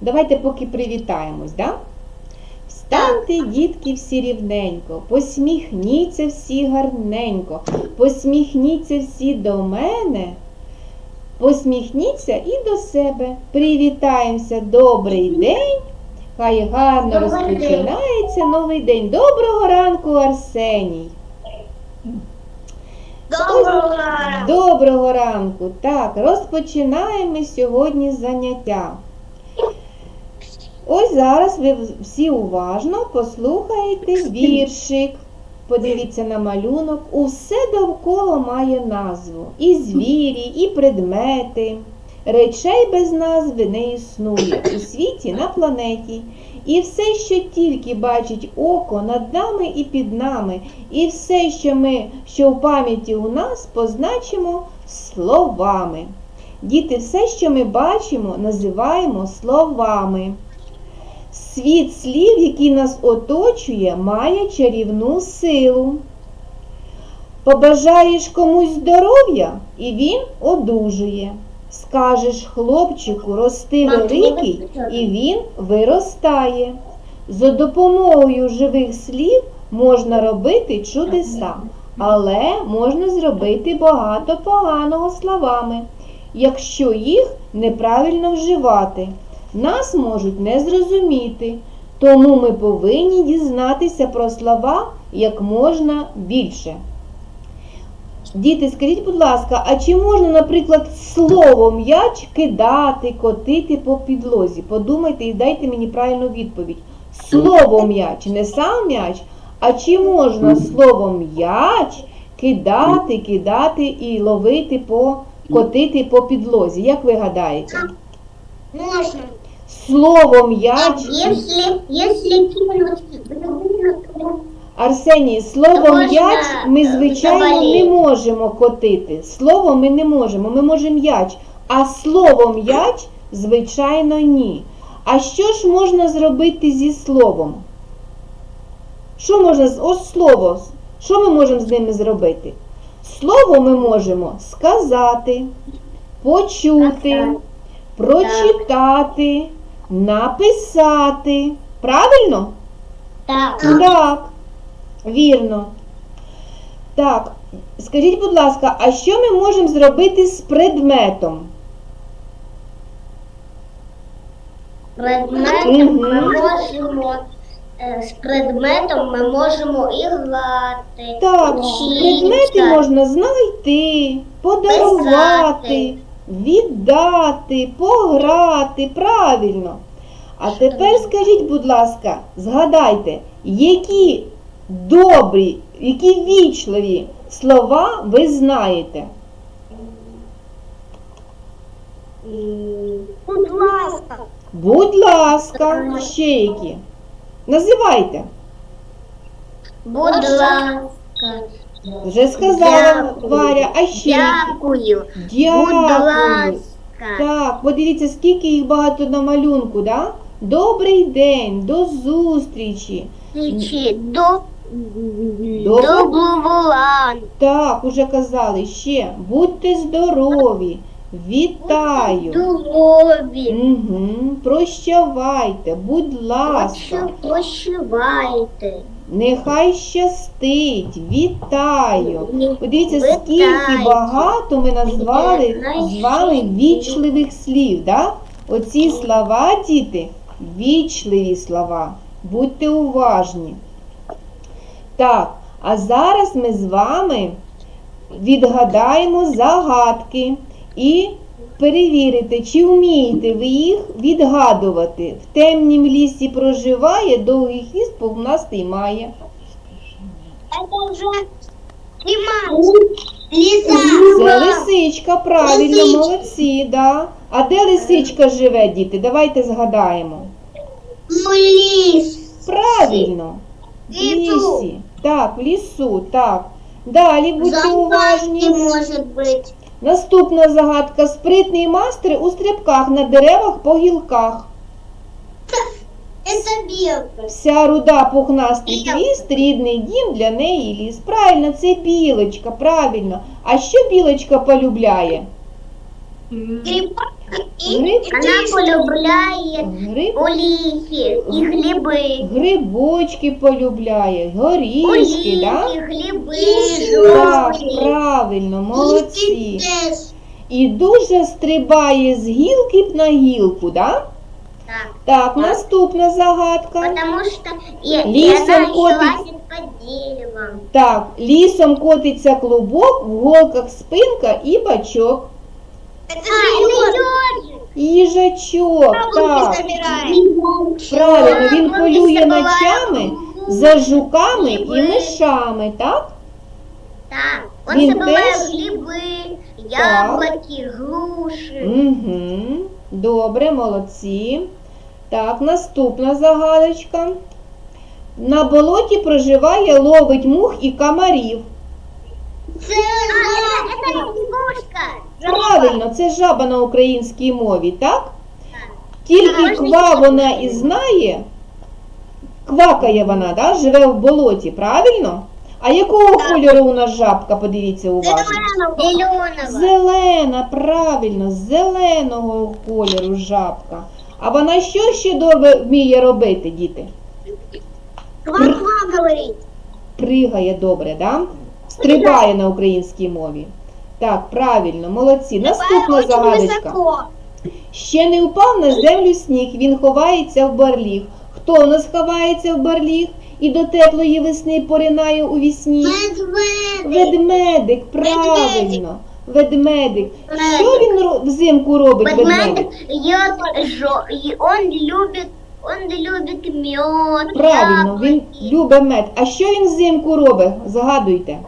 Давайте поки привітаємось, да? Встаньте, дітки, всі рівненько, посміхніться всі гарненько, посміхніться всі до мене, посміхніться і до себе. Привітаємося, добрий день. Хай гарно розпочинається новий день. Доброго ранку, Арсеній. Доброго ранку. Доброго ранку. Так, розпочинаємо сьогодні заняття. Ось зараз ви всі уважно послухаєте віршик. Подивіться на малюнок. Усе довкола має назву. І звірі, і предмети. Речей без назви не існує у світі на планеті. І все, що тільки бачить око над нами і під нами, і все, що ми, що в пам'яті у нас, позначимо словами. Діти, все, що ми бачимо, називаємо словами. Світ слів, який нас оточує, має чарівну силу. Побажаєш комусь здоров'я, і він одужує. Скажеш хлопчику, рости великий, і він виростає. За допомогою живих слів можна робити чудеса, але можна зробити багато поганого словами, якщо їх неправильно вживати. Нас можуть не зрозуміти, тому ми повинні дізнатися про слова як можна більше. Діти, скажіть, будь ласка, а чи можна, наприклад, слово м'яч кидати, котити по підлозі? Подумайте і дайте мені правильну відповідь. Слово м'яч, не сам м'яч, а чи можна слово м'яч кидати, кидати і ловити по котити по підлозі? Як ви гадаєте? Можно. Слово м'яч. Если, если кинуть Арсеній, слово Можна, м'яч ми, е, звичайно, не заболіти. можемо котити. Слово ми не можемо, ми можемо м'яч. А слово м'яч, звичайно, ні. А що ж можна зробити зі словом? Що можна з ось слово? Що ми можемо з ними зробити? Слово ми можемо сказати, почути, прочитати, написати. Правильно? Так. Так, вірно. Так, скажіть, будь ласка, а що ми можемо зробити з предметом? Предметом Мгм. ми можемо е, з предметом ми можемо і грати, Так, предмети можна знайти, подарувати, Писати. Віддати, пограти. Правильно. А тепер скажіть, будь ласка, згадайте, які добрі, які вічливі слова ви знаєте? Будь ласка. Будь ласка, ще які? Називайте. Будь ласка. Вже сказала Дякую. Варя, а ще? Дякую. Будь Дякую. ласка. Так, подивіться, скільки їх багато на малюнку, да? Добрий день, до зустрічі. Двічі. До, До- до Так, уже казали ще. Будьте здорові. Вітаю. Здорові. Угу. Прощавайте, будь ласка. Прощавайте. Нехай щастить. Вітаю. Подивіться, скільки багато ми назвали з вами вічливих слів. Да? Оці слова, діти, вічливі слова. Будьте уважні. Так, а зараз ми з вами відгадаємо загадки і перевірите, чи вмієте ви їх відгадувати. В темнім лісі проживає, довгий хвіст повнастий має. Это уже. Лиса. Це лисичка, правильно, Лисичка. молодці, да. А де лисичка живе, діти? Давайте згадаємо. Ну, лис. Правильно, в Лісу. лісі. Так, в лісу, так. Далі будьте уважні. может быть. Наступна загадка. Спритний мастер у стрибках на деревах по гілках. Це білка. Вся руда пухнастий Білка. хвіст, рідний дім для неї ліс. Правильно, це білочка, правильно. А що білочка полюбляє? Грибок. Гриб, Вона полюбляє гриб, оліхи і гриби. грибочки полюбляє, горішки, Оліхи, да? гриби, Так, жовті. правильно, молодці. І дуже стрибає з гілки на гілку, да? Так. Так, наступна загадка. Потому что и, и Лисом она еще котик. лазит по деревам. Так, лісом котиться клубок, в голках спинка і бачок. Это а, Їжачок, так. Правильно, він Он полює собирает ночами за жуками і мишами, так? Так, он Він собирает теж? грибы, яблоки, груши. Угу. Добре, молодці. Так, наступна загадочка. На болоті проживає, ловить мух і комарів. А, это, это лягушка. Правильно, це жаба на українській мові, так? Тільки ква вона і знає, квакає вона, да? живе в болоті, правильно? А якого кольору у нас жабка, подивіться уважно. Зеленого. Зелена, правильно, зеленого кольору жабка. А вона що ще добре вміє робити, діти? Ква-ква говорит. Пригає добре, да? Стрибає на українській мові. Так, правильно, молодці. Наступна загадочка. Ще не впав на землю сніг, він ховається в барліг. Хто у нас ховається в барліг і до теплої весни поринає у вісні? Ведмедик, правильно. Ведмедик. Що він взимку робить, ведмедик? Ведмедик ед жо- и он любит, мед. Правильно, він любить мед. А що він взимку робить? Загадуйте.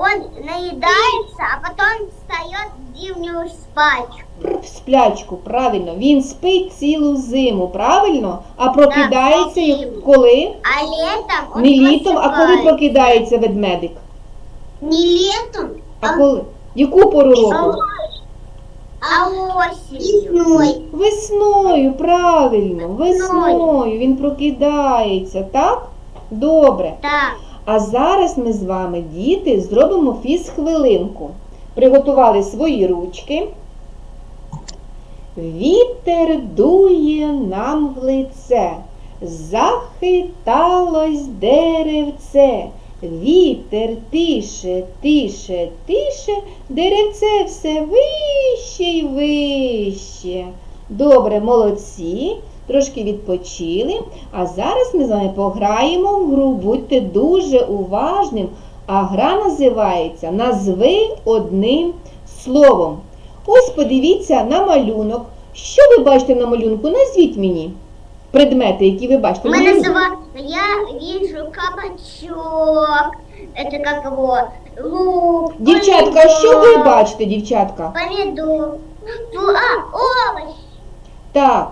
Он наедается, а потом встает в зимнюю спать. В сплячку, правильно. Він спить цілу зиму, правильно? А прокидається зиму. коли? А летом он Не літом, а коли просыпается. прокидається ведмедик? Не летом, А коли? Яку пору року? а осенью. Весною, правильно, весною він прокидається, так? Добре. Так. А зараз ми з вами, діти, зробимо фіз-хвилинку. Приготували свої ручки. Вітер дує нам в лице, захиталось деревце. Вітер тише, тише, тише, деревце все вище й вище. Добре, молодці, трошки відпочили. А зараз ми з вами пограємо в гру. Будьте дуже уважним. А гра називається Назви одним словом. Ось подивіться на малюнок. Що ви бачите на малюнку? Назвіть мені предмети, які ви бачите. на Мы малюнку. называем, я вижу кабачок, это как его, лук, Дівчатка, а що ви помидор, бачите, дівчатка? Помидор, Фу, а, овощ. Так,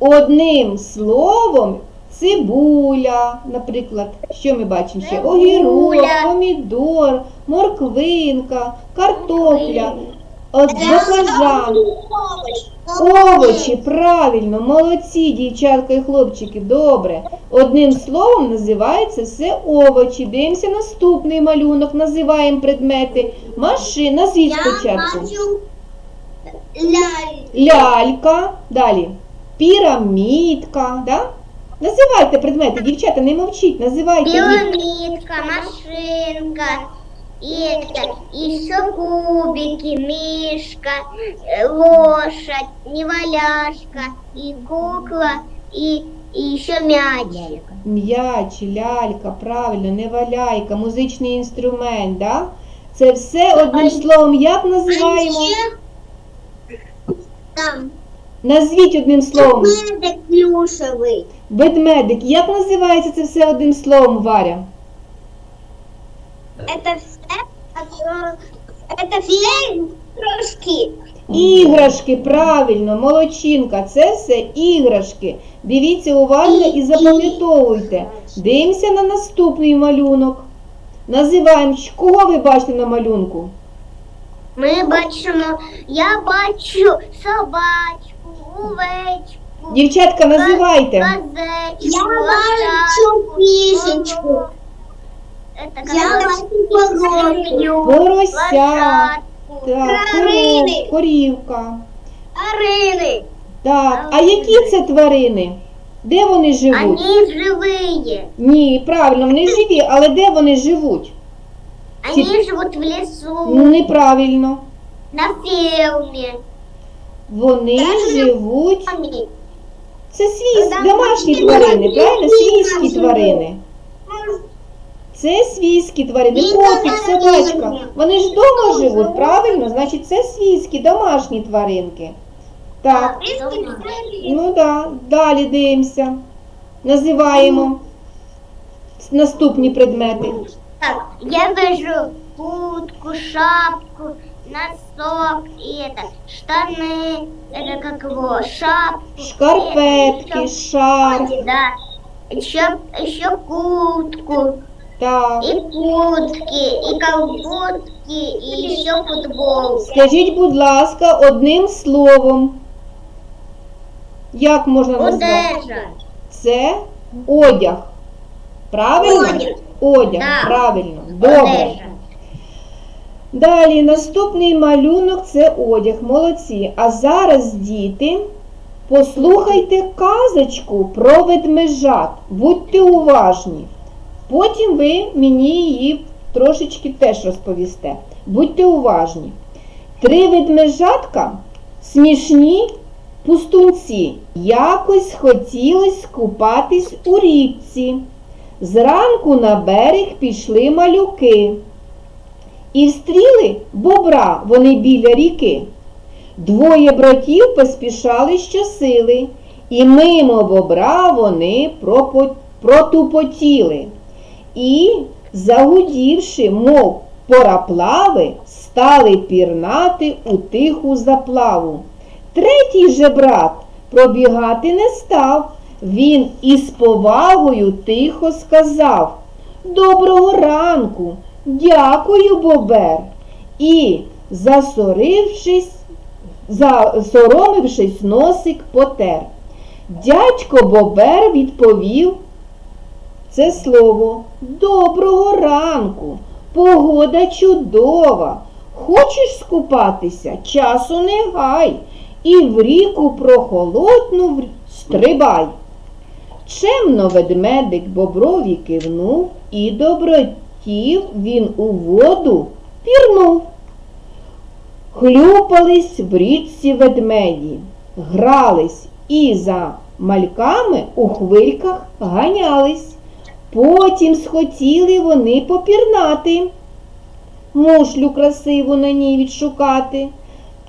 одним словом цибуля, наприклад. Що ми бачимо ще? Огірок, помідор, морквинка, картопля, баклажан. Овочі, правильно, молодці, дівчатка і хлопчики, добре. Одним словом називається все овочі. Дивимося наступний малюнок, називаємо предмети. Машин, назвіть спочатку. Лялька, Лялька. далі. Пірамідка, да? Називайте предмети, дівчата, не мовчіть, називайте їх. Пирамидка, машинка, и это, еще кубики, мишка, э, лошадь, неваляшка, и кукла, и, и еще мячик. М'яч, лялька, правильно, не валяйка, музичний інструмент, да? Це все одним словом як називаємо? Там Назвіть одним словом. медик плюшевый. Ведмедик, як називається це все одним словом, Варя? Это все, это все игрушки. Іграшки, правильно, молодчинка, це все іграшки. Дивіться уважно і запам'ятовуйте. Дивимося на наступний малюнок. Називаємо, Щ- кого ви бачите на малюнку? Ми бачимо, я бачу собачку, овечку, Дівчатка, називайте. Я бачу кішечку. Я бачу корову. свинью, Порося. Так, коров- корівка. Тварини. Так, а які це тварини? Де вони живуть? Они живые. Ні, правильно, вони живі, але де вони живуть? Они Ці- живут в лесу, Ну, неправильно. на ферме. Вони живуть. Они. Це свійські Там домашні тварини, живуть, правильно? Свійські живуть. тварини. Це свійські тварини, Ні, котик, собачка. Вони ж вдома живуть, правильно? Значить, це свійські домашні тваринки. Так, ну да, далі дивимося. Називаємо наступні предмети. Так, я вижу куртку, шапку, носок и это, штаны, это как его, шапку. Шкарпетки, это, шарф, ещё- Да, еще, еще куртку, так. и куртки, и колготки, и еще футболку. Скажіть, будь ласка, одним словом. Як можна назвати? Одежа. Це одяг. Правильно? Одяг. Одяг, Да. правильно. Добре. Одежа. Далі наступний малюнок це одяг. Молодці. А зараз, діти, послухайте казочку про ведмежат. Будьте уважні. Потім ви мені її трошечки теж розповісте. Будьте уважні. Три ведмежатка смішні пустунці. Якось хотілось купатись у річці. Зранку на берег пішли малюки. І встріли бобра вони біля ріки. Двоє братів поспішали щосили, і мимо бобра вони протупотіли. І, загудівши, мов пораплави, стали пірнати у тиху заплаву. Третій же брат пробігати не став. Він із повагою тихо сказав Доброго ранку, дякую, бобер. І, засорившись, засоромившись, носик потер. Дядько Бобер відповів це слово Доброго ранку, погода чудова. Хочеш скупатися, часу не гай, і в ріку прохолодну стрибай. Чемно ведмедик боброві кивнув, і добротів він у воду пірнув. Хлюпались в річці ведмеді, грались і за мальками у хвильках ганялись. Потім схотіли вони попірнати, мушлю красиву на ній відшукати.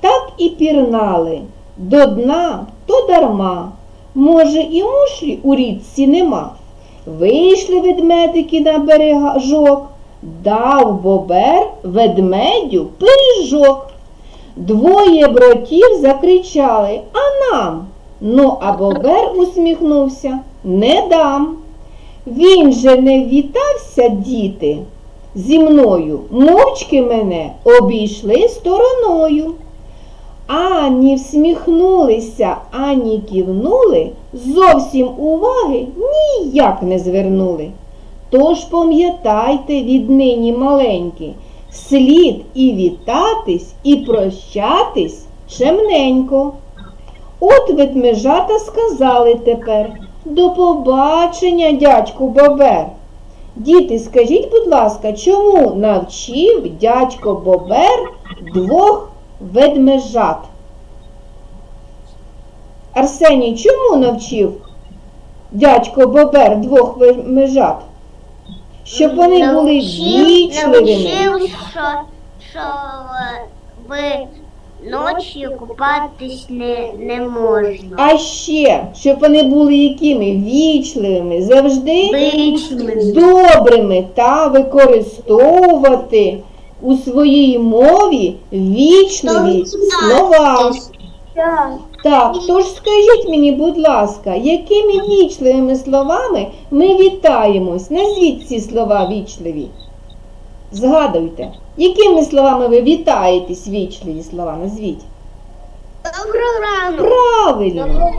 Так і пірнали до дна, то дарма. Може, і мушлі у річці нема. Вийшли ведмедики на бережок, дав бобер ведмедю пиріжок. Двоє братів закричали А нам? Ну, а бобер усміхнувся Не дам. Він же не вітався, діти, зі мною, мовчки мене обійшли стороною. Ані всміхнулися, ані кивнули, зовсім уваги ніяк не звернули. Тож пам'ятайте віднині маленькі, слід і вітатись, і прощатись чемненько. От ведмежата сказали тепер до побачення, дядьку Бобер. Діти, скажіть, будь ласка, чому навчив дядько Бобер двох ведмежат? Арсеній, чому навчив дядько Бобер двох ведмежат? Щоб вони були вічливими. Навчив, що, що ви ночі купатись не, не можна. А ще, щоб вони були якими? Вічливими, завжди Вічливими. добрими та використовувати у своїй мові вічливі слова. Так, тож скажіть мені, будь ласка, якими вічливими словами ми вітаємось? Назвіть ці слова вічливі. Згадуйте, якими словами ви вітаєтесь, вічливі слова? Назвіть. Доброго ранку. Правильно.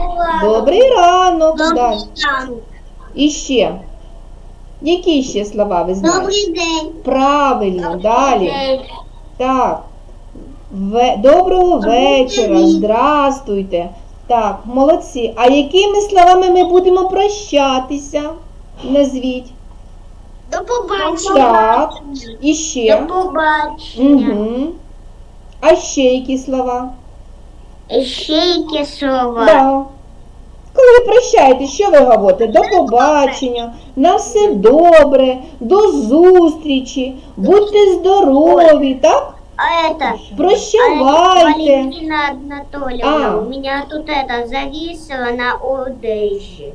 Добрий ранок. Далі. ранок. І ще. Які ще слова ви знаєте? Добрий день. Правильно, далі. Так. Ве- Доброго вечора, здрастуйте. Так, молодці. А якими словами ми будемо прощатися? Назвіть. До побачення. Так. І ще. До побачення. Угу. А ще які слова? І ще які слова. Да. Коли ви прощаєтесь, що ви говорите? До побачення, на все добре, до зустрічі, будьте здорові, так? А это... Прощавайте. Валентина Анатольевна, А. у меня тут это зависло на одежі.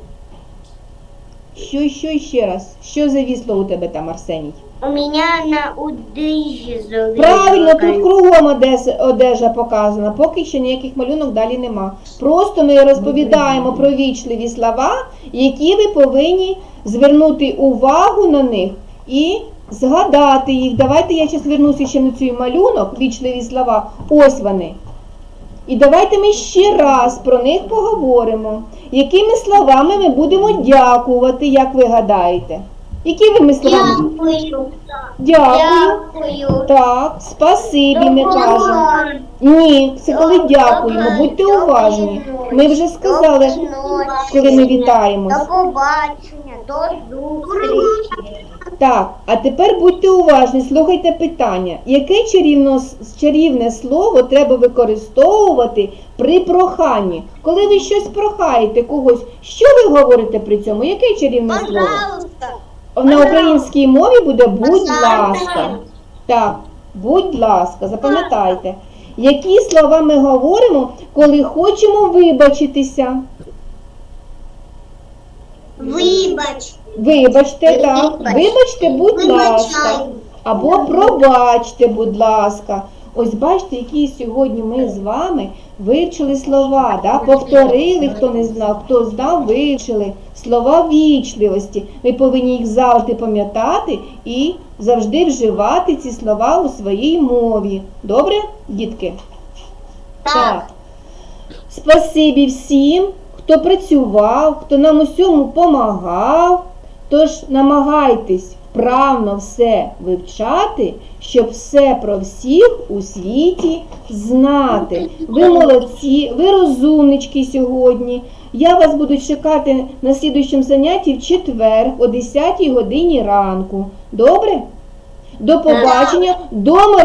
Що, що ще раз? Що завісло у тебе там, Арсеній? У меня на одежі зависло. Правильно, тут кругом одежа, одежа показана, поки що ніяких малюнок далі нема. Просто ми розповідаємо про вічливі слова, які ви повинні звернути увагу на них і згадати їх. Давайте я зараз вернуся ще на цей малюнок, вічливі слова. Ось вони. І давайте ми ще раз про них поговоримо. Якими словами ми будемо дякувати, як ви гадаєте? Які ви словами? Дякую. Дякую. Дякую. Так, спасибі ми кажемо. Ні, це коли дякуємо, будьте уважні. Ми вже сказали, коли ми вітаємось. До побачення, до зустрічі. Так, а тепер будьте уважні, слухайте питання. Яке чарівно, чарівне слово треба використовувати при проханні? Коли ви щось прохаєте когось, що ви говорите при цьому? Яке чарівне слово? На українській мові буде будь ласка. Так, будь ласка, запам'ятайте. Які слова ми говоримо, коли хочемо вибачитися? Вибач. Вибачте, так. Вибачте, будь ласка. Або пробачте, будь ласка. Ось бачите, які сьогодні ми з вами вивчили слова, да? повторили, хто не знав, хто знав, вивчили слова вічливості. Ми повинні їх завжди пам'ятати і завжди вживати ці слова у своїй мові. Добре, дітки? Так. Спасибі всім, хто працював, хто нам усьому помагав. Тож намагайтесь вправно все вивчати, щоб все про всіх у світі знати. Ви молодці, ви розумнички сьогодні. Я вас буду чекати на слідуючому занятті в четвер о 10 годині ранку. Добре? До побачення. Дома